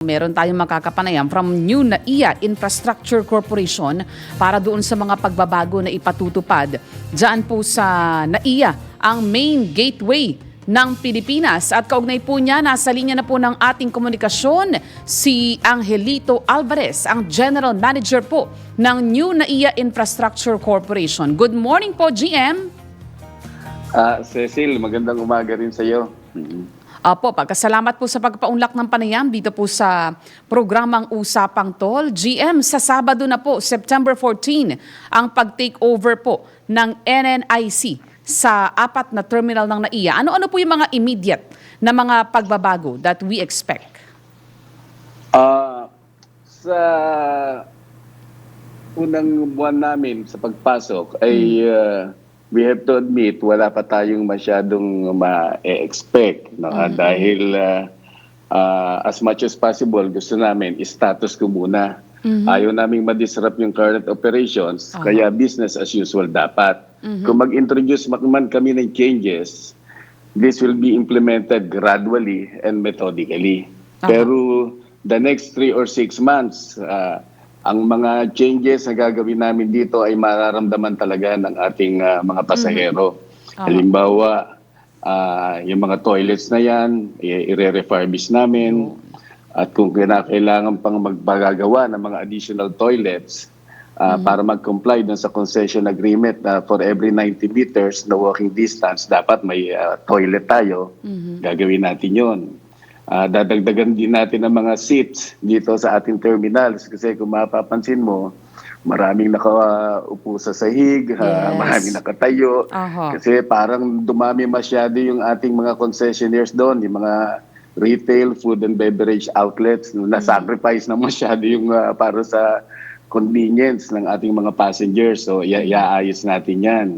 Meron tayong makakapanayam from New NAIA Infrastructure Corporation para doon sa mga pagbabago na ipatutupad. Diyan po sa NAIA, ang main gateway ng Pilipinas. At kaugnay po niya, nasa linya na po ng ating komunikasyon si Angelito Alvarez, ang General Manager po ng New NAIA Infrastructure Corporation. Good morning po, GM! Ah, Cecil, magandang umaga rin sa iyo. Apo, pagkasalamat po sa pagpaunlak ng panayam dito po sa programang Usapang Tol. GM, sa Sabado na po, September 14, ang pag-take over po ng NNIC sa apat na terminal ng NAIA. Ano-ano po yung mga immediate na mga pagbabago that we expect? Ah, sa unang buwan namin sa pagpasok ay ah, we have to admit wala pa tayong masyadong ma-expect no? Ah, dahil ah, ah, as much as possible gusto namin status quo muna. Ayaw naming ma-disrupt yung current operations Aha. kaya business as usual dapat. Kung mag-introduce man kami ng changes, this will be implemented gradually and methodically. Aha. Pero the next three or six months, ah, ang mga changes na gagawin namin dito ay mararamdaman talaga ng ating ah, mga pasahero. Aha. Halimbawa, ah, yung mga toilets na yan, i-refurbish namin. At kung kinakailangan pang magpagagawa ng mga additional toilets ah, para mag-comply dun sa concession agreement na for every 90 meters na walking distance, dapat may ah, toilet tayo. Gagawin natin yon. Ah, dadagdagan din natin ang mga seats dito sa ating terminals kasi kung mapapansin mo, maraming nakaupo sa sahig, ah, Yes. maraming nakatayo. Aha. Kasi parang dumami masyado yung ating mga concessionaires doon, yung mga retail, food and beverage outlets. Na-sacrifice na masyado yung ah, para sa convenience ng ating mga passengers. So, ia- iaayos natin yan.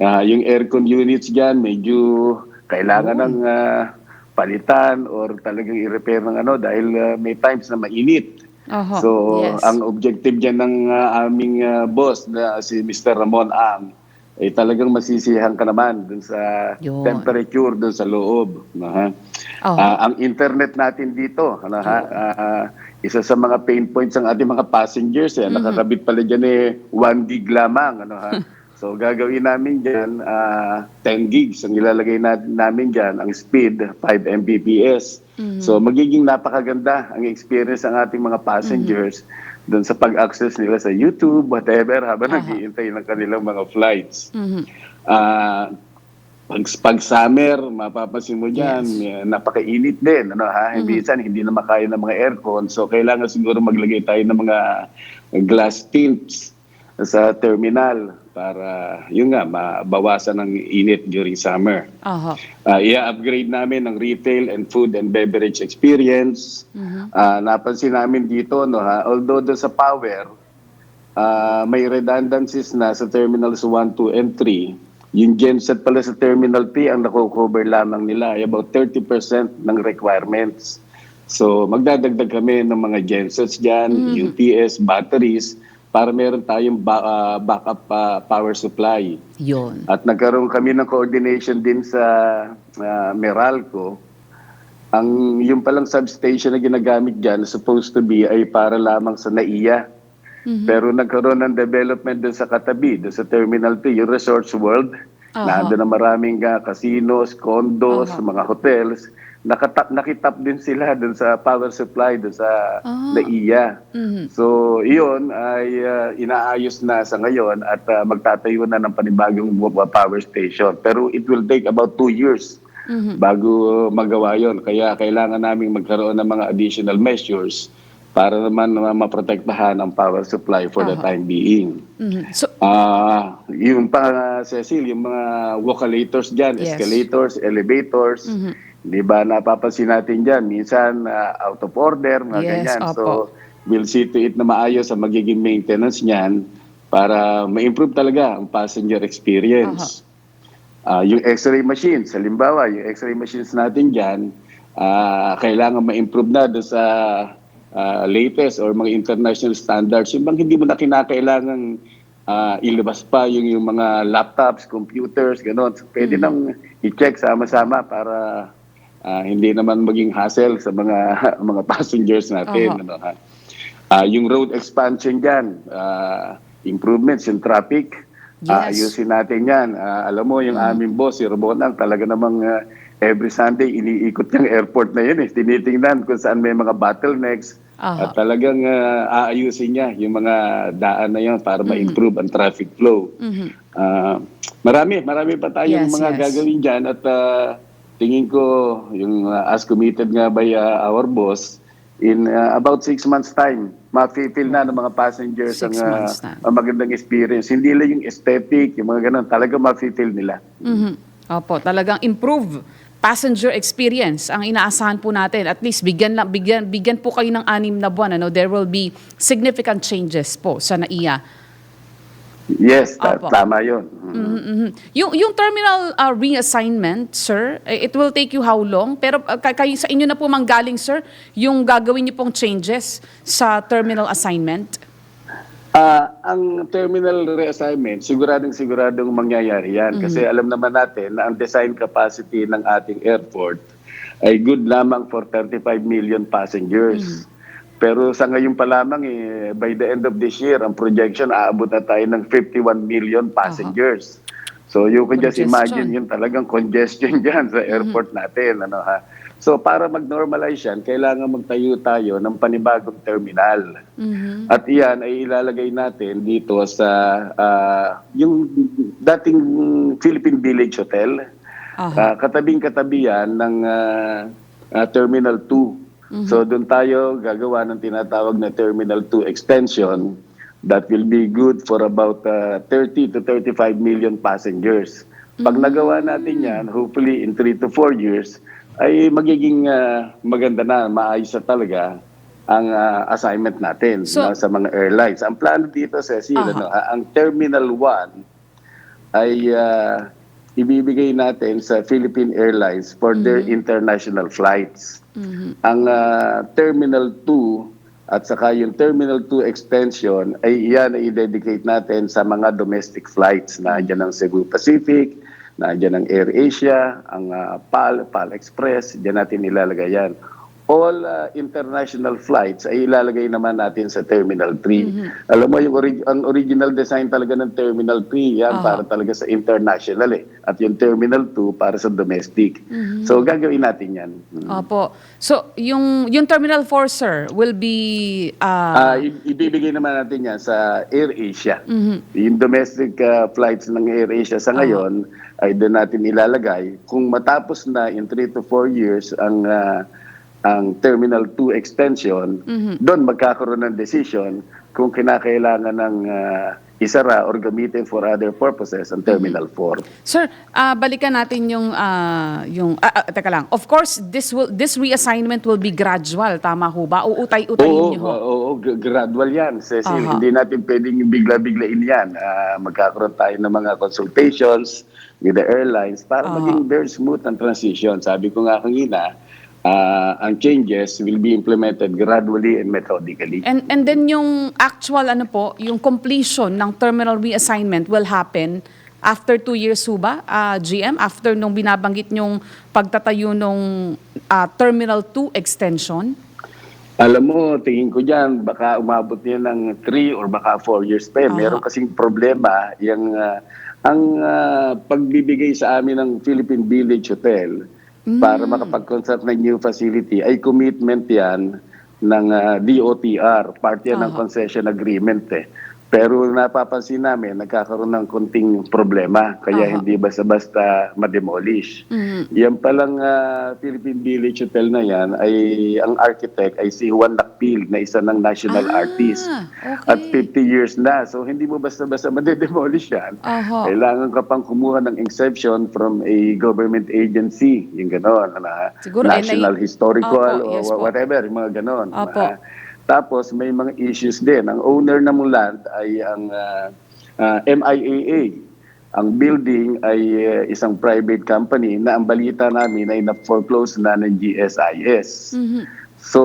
Ah, yung aircon units dyan, medyo kailangan ng ah, palitan or talagang i-repair ng ano dahil ah, may times na mainit. Aha, So, yes. ang objective dyan ng ah, aming ah, boss na si Mr. Ramon Ang, ay talagang masisihan ka naman dun sa Yun. temperature dun sa loob. no, ha? Oh. Ah, ang internet natin dito, ano, ha? Ah, isa sa mga pain points ng ating mga passengers, eh, nakakabit pala dyan eh, 1 gig lamang. Ano, ha? So gagawin namin dyan, ah, 10 gigs ang ilalagay natin, namin dyan, ang speed, 5 Mbps. So magiging napakaganda ang experience ng ating mga passengers doon sa pag-access nila sa YouTube, whatever, habang naghihintay ng kanilang mga flights. Mhm. Ah, pag, pag summer, mapapansin mo dyan, eh, napakainit din. Ano, ha? Minsan, hindi na makaya ng mga aircon. So, kailangan siguro maglagay tayo ng mga glass tints sa terminal para, yun nga, mabawasan ng init during summer. Aha. Uh, i-upgrade namin ng retail and food and beverage experience. Ah, napansin namin dito, no, ha, although doon sa power, ah, may redundancies na sa terminals 1, 2, and 3. Yung genset pala sa terminal 3 ang nakocover lamang nila, ay about 30% ng requirements. So magdadagdag kami ng mga gensets dyan, UPS, batteries, para meron tayong ba- ah, backup ah, power supply. Yun. At nagkaroon kami ng coordination din sa ah, Meralco. Ang yung palang substation na ginagamit diyan supposed to be ay para lamang sa NAIA. Pero nagkaroon ng development din sa katabi, doon sa Terminal 2, yung Resorts World. Aha. Nandun na maraming ah, casinos, condos, Aha. mga hotels. Nakatap, nakitap din sila doon sa power supply doon sa Ah. NAIA. Mhm. So, iyon ay uh, inaayos na sa ngayon at uh, magtatayo na ng panibagong power station. Pero it will take about two years Mhm. bago magawa yon. Kaya kailangan naming magkaroon ng mga additional measures para naman uh, maprotektahan ang power supply for the Aha. time being. Mhm. So, Ah, yung pa uh, Cecil, yung mga walkalators diyan, Yes. escalators, elevators, Mhm. 'Di ba napapansin natin diyan minsan ah, out of order, mga Yes, ganyan. opo. So we'll see to it na maayos ang magiging maintenance niyan para ma-improve talaga ang passenger experience. Ah, yung x-ray machines, halimbawa, yung x-ray machines natin diyan, ah, kailangan ma-improve na doon sa ah, latest or mga international standards. Yung bang hindi mo na kinakailangan ah, ilabas pa yung, yung mga laptops, computers, gano'n. So, pwede nang i-check sama-sama para ah, hindi naman maging hassle sa mga mga passengers natin. Oho. Ano, ha? Ah, yung road expansion dyan, ah, improvements in traffic, Yes. ayusin natin yan. Ah, alam mo, yung aming boss, si Robonang, talaga namang ah, every Sunday, iniikot yung airport na yun. Eh. Tinitingnan kung saan may mga bottlenecks. Aha. At talagang ah, aayusin niya yung mga daan na yun para ma-improve ang traffic flow. Mhm. Ah, marami, marami pa tayong Yes, mga yes. gagawin dyan at ah, tingin ko yung ah, as committed nga by ah, our boss, in ah, about six months time, ma-feel na ng mga passengers Six ang, time. ang magandang experience. Hindi lang yung aesthetic, yung mga ganun, talaga ma-feel nila. Mhm. Opo, talagang improve passenger experience ang inaasahan po natin. At least bigyan lang bigyan bigyan po kayo ng anim na buwan ano, there will be significant changes po sa NAIA. Yes, ta- Opo. tama yun. Mhm, mhm. Yung yung terminal uh, reassignment, sir, eh, it will take you how long? Pero uh, kay kayo sa inyo na po manggaling, sir, yung gagawin niyo pong changes sa terminal assignment. Ah, ang terminal reassignment, siguradong siguradong mangyayari yan. Kasi alam naman natin na ang design capacity ng ating airport ay good lamang for 35 million passengers. Pero sa ngayon pa lamang, eh, by the end of this year, ang projection, aabot na tayo ng 51 million passengers. So you can just imagine yung talagang congestion dyan sa airport natin. Ano, ha? So para mag-normalize yan, kailangan magtayo tayo ng panibagong terminal. Mhm. At iyan ay ilalagay natin dito sa ah, yung dating Philippine Village Hotel. Aha. Ah, katabing-katabi yan ng ah, ah, Terminal 2. So doon tayo gagawa ng tinatawag na Terminal 2 extension that will be good for about ah, 30 to 35 million passengers. Pag nagawa natin yan, hopefully in 3 to 4 years, ay magiging ah, maganda na, maayos na talaga ang ah, assignment natin So- no, sa mga airlines. Ang plano dito, Cecil, Aha. ano, ah, ang Terminal 1 ay ah, ibibigay natin sa Philippine Airlines for their international flights. Ang ah, Terminal 2 at saka yung Terminal 2 extension ay iyan ay i-dedicate natin sa mga domestic flights na dyan ang Cebu Pacific, na dyan ang AirAsia, ang ah, PAL, PAL Express, dyan natin ilalagay yan. All ah, international flights ay ilalagay naman natin sa Terminal 3. Alam mo, yung orig- ang original design talaga ng Terminal 3, yan Aha. para talaga sa international eh. At yung Terminal 2 para sa domestic. So gagawin natin yan. Mm. Opo. So, yung yung Terminal 4, sir, will be Ah, uh, i- ibibigay naman natin yan sa AirAsia. mhm. Yung domestic ah, flights ng AirAsia sa ngayon ay doon natin ilalagay. Kung matapos na in 3 to 4 years ang ah, ang Terminal 2 extension, doon magkakaroon ng decision kung kinakailangan ng ah, isara or gamitin for other purposes ang Terminal 4. Sir, ah, balikan natin yung ah, yung ah, ah, teka lang. Of course, this will this reassignment will be gradual, tama ho ba? Uutay-utayin Oo, niyo ho. oo, oo, gra- gradual yan. Cecil, Aha. hindi natin pwedeng bigla-biglain yan. Ah, magkakaroon tayo ng mga consultations with the airlines para Aha. maging very smooth ang transition. Sabi ko nga kanina, ah, ang changes will be implemented gradually and methodically. And and then yung actual ano po, yung completion ng terminal reassignment will happen after two years ho ba, ah, GM? After nung binabanggit nyong pagtatayo nung ah, Terminal 2 extension? Alam mo, tingin ko dyan, baka umabot niya ng 3 or baka 4 years pa. Aha. Meron kasing problema, yung, ah, ang ah, pagbibigay sa amin ng Philippine Village Hotel para makapag-construct ng new facility ay commitment yan ng ah, DOTR, part yan ng Aha. concession agreement eh. Pero napapansin namin, nagkakaroon ng konting problema, kaya Aha. hindi basta-basta ma-demolish. Mhm. Yan palang ah, Philippine Village Hotel na yan, ay ang architect ay si Juan Lacpil na isa ng national Ah, artist. okay. At 50 years na. So hindi mo basta-basta madedemolish yan. Aha. Kailangan ka pang kumuha ng exception from a government agency. Yung gano'n. Na, Siguro, National NI Historical Opo, yes or whatever. Yung mga gano'n. Opo. Ah, tapos may mga issues din. Ang owner ng land ay ang ah, ah, MIAA. Ang building ay eh, isang private company na ang balita namin ay na-foreclose na ng GSIS. Mhm. So,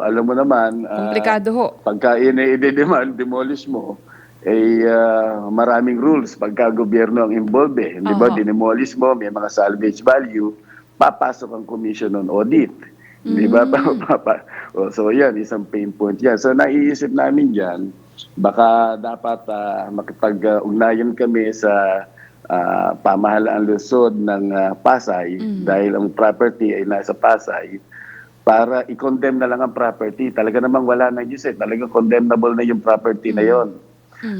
alam mo naman, ah, Komplikado ho. pagka i-demand, demolish mo, eh ah, maraming rules pagka gobyerno ang involved eh. Di ba? Aha. Dinemolish mo, may mga salvage value. papasok ang Commission on Audit. Di ba? Papa- o, so yan, isang pain point yan. So naiisip namin dyan, baka dapat ah, makipag-ugnayan kami sa ah, pamahalaan lungsod ng ah, Pasay dahil ang property ay nasa Pasay para i-condemn na lang ang property. Talaga namang wala na Diyos eh. Talagang condemnable na yung property na yon.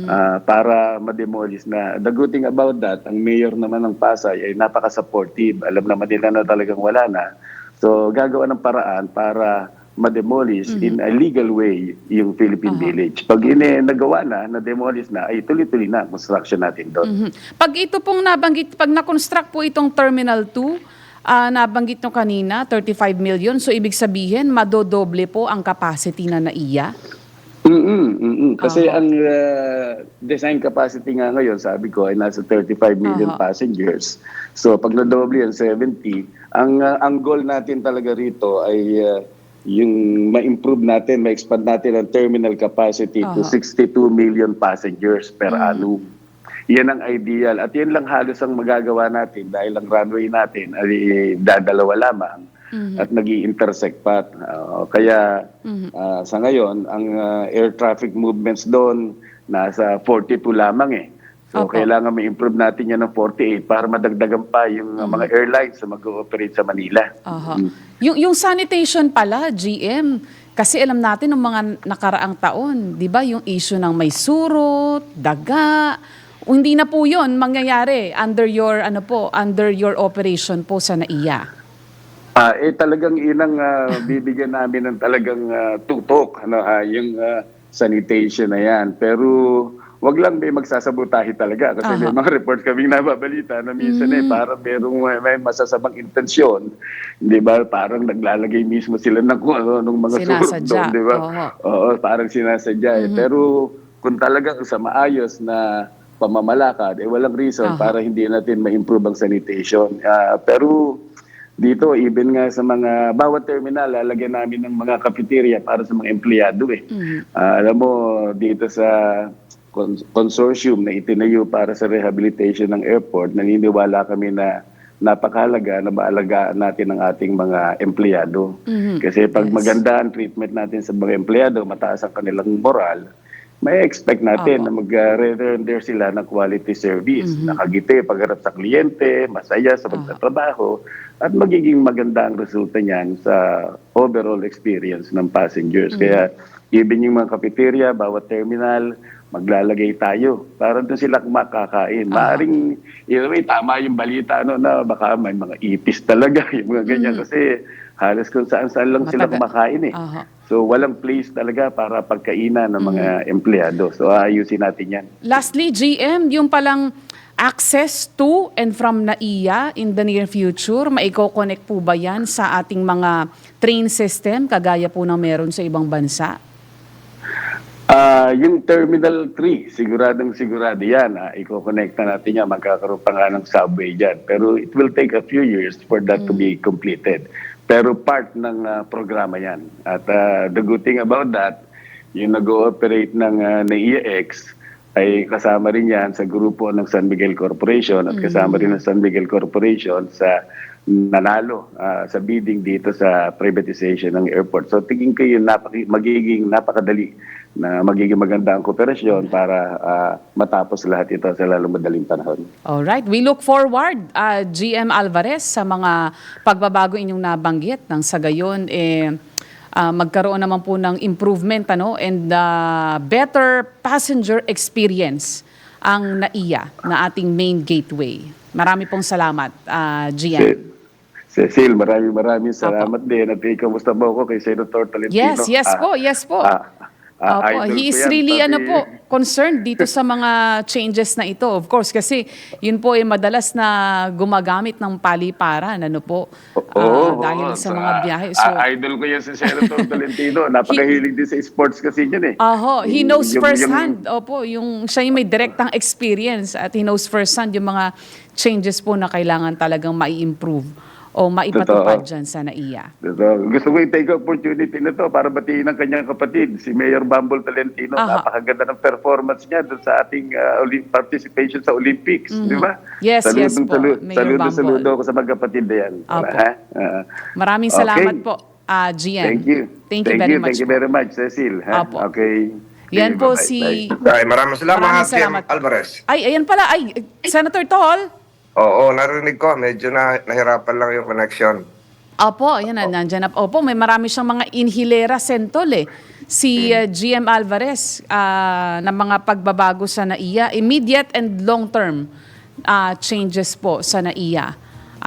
Ah, para ma-demolish na. The good thing about that, ang mayor naman ng Pasay ay napaka-supportive. Alam naman nila na talagang wala na. So gagawa ng paraan para ma-demolish in a legal way yung Philippine Village. Pag ini nagawa na, na-demolish na, ay tuloy-tuloy na ang construction natin doon. Mhm. Pag ito pong nabanggit, pag na-construct po itong Terminal 2, ah, nabanggit nyo kanina, 35 million. So, ibig sabihin, madodoble po ang capacity na naiya? Mm-mm, mm-mm. Kasi ang uh, design capacity nga ngayon, sabi ko, ay nasa 35 million Aha. passengers. So pag nadoble yan, 70. Ang, uh, ang goal natin talaga rito ay uh, yung ma-improve natin, ma-expand natin ang terminal capacity to Aha. 62 million passengers per annum. Yan ang ideal. At yan lang halos ang magagawa natin dahil ang runway natin ay dadalawa lamang at nag intersect pa. Uh, kaya uh, sa ngayon, ang uh, air traffic movements doon nasa 42 lamang eh. So Opo. kailangan ma-improve natin yan ng 48 para madagdagan pa yung uh, mga airlines na mag-ooperate sa Manila. Aha. Yung, yung sanitation pala, GM, kasi alam natin ng mga nakaraang taon, di ba, yung issue ng may surot, daga, hindi na po yun mangyayari under your, ano po, under your operation po sa NAIA. Ah, eh talagang inang ah, bibigyan namin ng talagang ah, tutok ano ah, yung ah, sanitation na yan. Pero wag lang may magsasabotahe talaga kasi may mga report kaming nababalita na minsan eh parang merong may, may masasamang intensyon, 'di ba? Parang naglalagay mismo sila ng kung ano ng mga surot doon, 'di ba? Oo. Oo, parang sinasadya eh. Pero kung talagang sa maayos na pamamalakad, eh walang reason Aha. para hindi natin ma-improve ang sanitation. Ah, pero dito, even nga sa mga bawat terminal, lalagyan namin ng mga cafeteria para sa mga empleyado eh. Ah, alam mo, dito sa consortium na itinayo para sa rehabilitation ng airport, naniniwala kami na napakahalaga na maalagaan natin ang ating mga empleyado. Kasi pag maganda ang treatment natin sa mga empleyado, mataas ang kanilang moral, may expect natin na mag-render sila ng quality service. Nakagiti pagharap sa kliyente, masaya sa pagtatrabaho, at magiging maganda ang resulta niyan sa overall experience ng passengers. Kaya even yung mga cafeteria, bawat terminal, maglalagay tayo para doon sila makakain. Maaring, in a way, tama yung balita no, na baka may mga ipis talaga, yung mga ganyan. Kasi halos kung saan-saan lang sila Mataga- kumakain eh. Aha. So walang place talaga para pagkainan ng mga empleyado. So ayusin natin yan. Lastly, GM, yung palang access to and from NAIA in the near future, maiko-connect po ba yan sa ating mga train system, kagaya po ng meron sa ibang bansa? Ah, yung Terminal 3, siguradong sigurado yan. Ah, Iko-connect na natin yan. Magkakaroon pa nga ng subway dyan. Pero it will take a few years for that to be completed. Pero part ng ah, programa yan. At ah, the good thing about that, yung nag-ooperate ng uh, NAIAX ay kasama rin yan sa grupo ng San Miguel Corporation at kasama rin ng San Miguel Corporation sa nanalo ah, sa bidding dito sa privatization ng airport. So tingin ko yun napaki- magiging napakadali na magiging maganda ang kooperasyon para ah, matapos lahat ito sa lalong madaling panahon. All right, we look forward, uh, GM Alvarez, sa mga pagbabago inyong nabanggit nang sa gayon eh, ah, magkaroon naman po ng improvement ano, and ah, better passenger experience ang NAIA na ating main gateway. Marami pong salamat, ah, GM. Cecil, maraming maraming salamat din. At eh, kamusta mo ako kay Senator Tolentino? Yes, yes Ah, po, yes po. ah, ah, Opo, idol he is yan, really pati- ano po, concerned dito sa mga changes na ito. Of course, kasi yun po ay madalas na gumagamit ng paliparan, ano po, ah, Oo, dahil oo. sa mga ah, biyahe. So, ah, idol ko yan si Senator Tolentino. Napakahilig din sa sports kasi yun eh. Aho, he knows yung- firsthand. Opo, yung siya yung may direktang experience at he knows firsthand yung mga changes po na kailangan talagang mai-improve o maipatupad Totoo. dyan sa NAIA. Ito, gusto ko i-take opportunity na to para batiin ang kanyang kapatid, si Mayor Bumble Talentino. Aha. Napakaganda ng performance niya doon sa ating uh, participation sa Olympics, di ba? Yes, yes po, salu- Mayor saludo, Bumble. saludo ako sa magkapatid na yan. Opo. Ha? Ah, Maraming Okay. salamat po, ah, Gian. thank you. Thank you very much Thank you very much, Cecil. Ha? Opo. Okay. Yan Okay, po si... Bye. Ay, maraming salamat, Maraming salamat. Alvarez. Ay, ayan pala. Ay, Senator Tol. Oo, narinig ko. Medyo na, nahirapan lang yung connection. Opo, ayan na, nandyan na. Opo, may marami siyang mga inhilera sentol eh. Si uh, GM Alvarez ah, ng mga pagbabago sa NAIA, immediate and long-term ah, changes po sa NAIA.